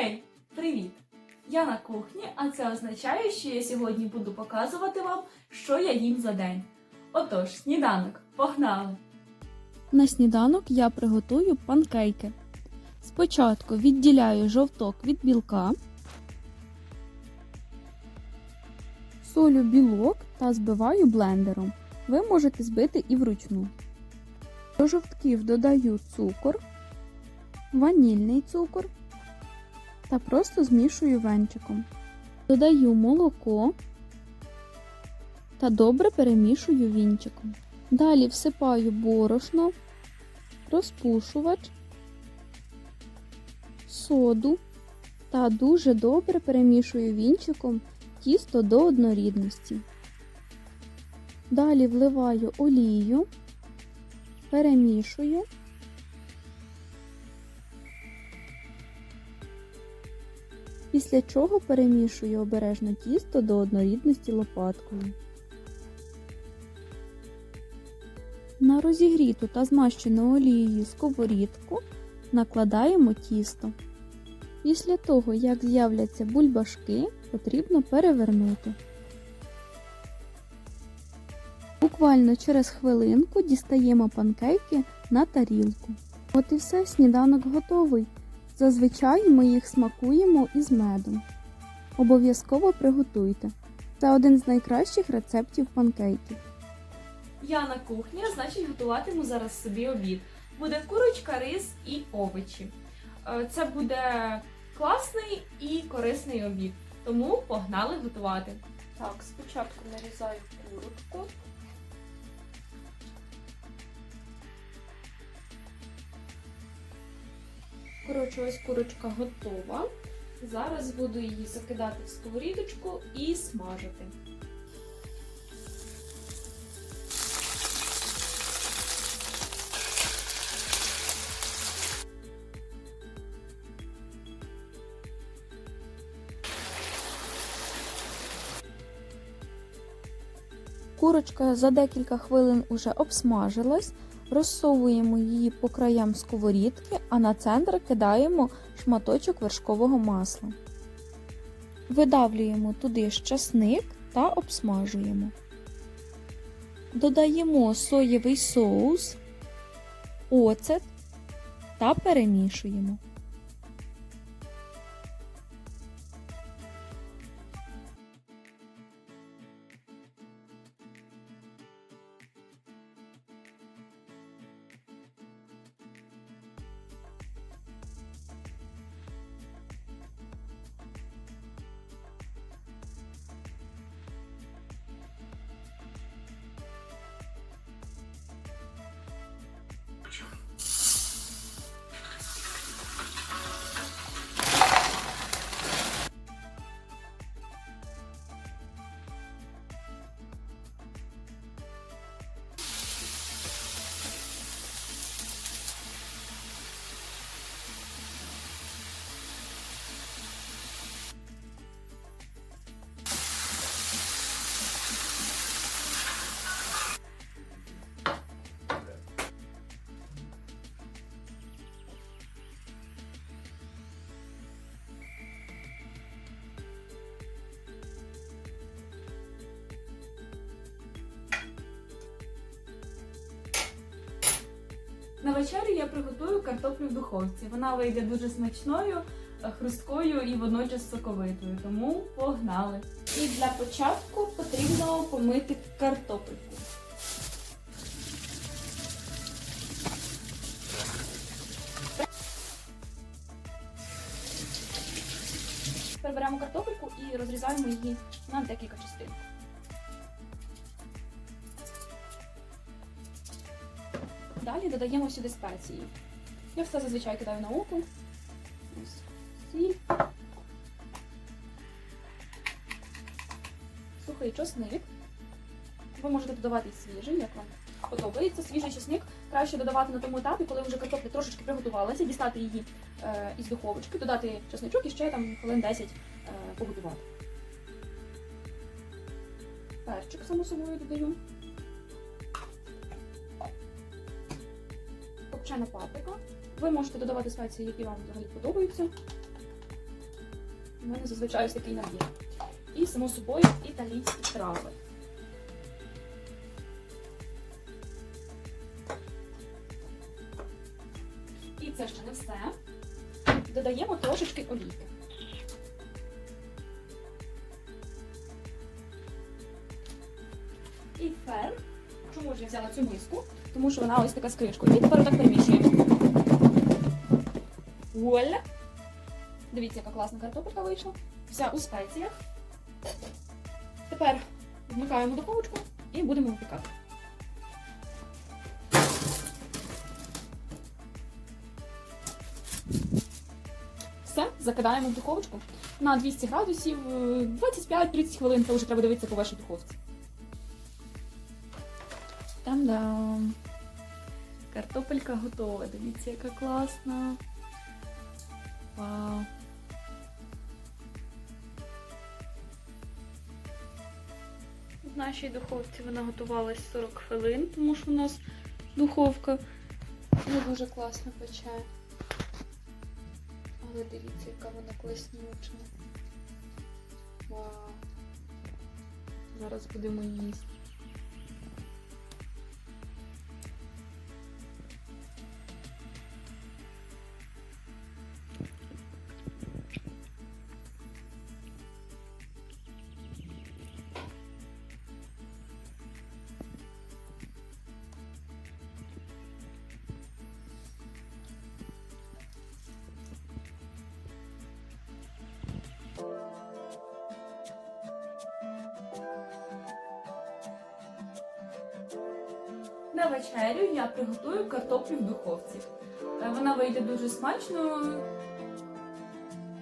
Гей, привіт! Я на кухні, а це означає, що я сьогодні буду показувати вам, що я їм за день. Отож, сніданок, погнали! На сніданок я приготую панкейки. Спочатку відділяю жовток від білка, солю білок та збиваю блендером. Ви можете збити і вручну. До жовтків додаю цукор, ванільний цукор та просто змішую венчиком. Додаю молоко та добре перемішую вінчиком. Далі всипаю борошно, розпушувач, соду та дуже добре перемішую вінчиком тісто до однорідності. Далі вливаю олію, перемішую. Після чого перемішую обережно тісто до однорідності лопаткою. На розігріту та змащену олією сковорідку накладаємо тісто. Після того, як з'являться бульбашки, потрібно перевернути. Буквально через хвилинку дістаємо панкейки на тарілку. От і все, сніданок готовий. Зазвичай ми їх смакуємо із медом. Обов'язково приготуйте. Це один з найкращих рецептів панкейків. Я на кухні, значить готуватиму зараз собі обід. Буде курочка, рис і овочі. Е, Це буде класний і корисний обід. Тому погнали готувати. Так, спочатку нарізаю курочку. Коротше, ось курочка готова. Зараз буду її закидати в сковорідочку і смажити. Курочка за декілька хвилин уже обсмажилась, розсовуємо її по краям сковорідки, а на центр кидаємо шматочок вершкового масла. Видавлюємо туди ж часник та обсмажуємо. Додаємо соєвий соус, оцет та перемішуємо. Вечерю я приготую картоплю в духовці. Вона вийде дуже смачною, хрусткою і водночас соковитою. Тому погнали! І для початку потрібно помити картопельку. Беремо картопельку і розрізаємо її на декілька частин. Далі додаємо сюди спеції. Я все зазвичай кидаю на око. Сухий чосник. Ви можете додавати свіжий, як вам подобається. Свіжий чесник краще додавати на тому етапі, коли вже картопля трошечки приготувалася, дістати її е, із духовочки, додати чесничок і ще там хвилин 10 е, поготувати. Перчик само собою додаю. Копчена паприка. Ви можете додавати спеції, які вам взагалі подобаються. У мене зазвичай ось такий набір. І, само собою, італійські трави. І це ще не все. Додаємо трошечки олійки. І тепер, чому ж я взяла цю миску? Тому що вона ось така з кришкою. І тепер отак перемішуємо. Вуаля! Дивіться, яка класна картопелька вийшла. Вся у спеціях. Тепер вмикаємо духовочку і будемо випікати. Все, закидаємо в духовочку на 200 градусів е, 25-30 хвилин. Це вже треба дивитися по вашій духовці. Там-дам! Картопелька готова. Дивіться, яка класна. Вау. В нашій духовці вона готувалась 40 хвилин, тому що у нас духовка не дуже класно пече. Але дивіться, яка вона класнюча. Вау. Зараз будемо їсти. На вечерю я приготую картоплю в духовці. Е, Вона вийде дуже смачно,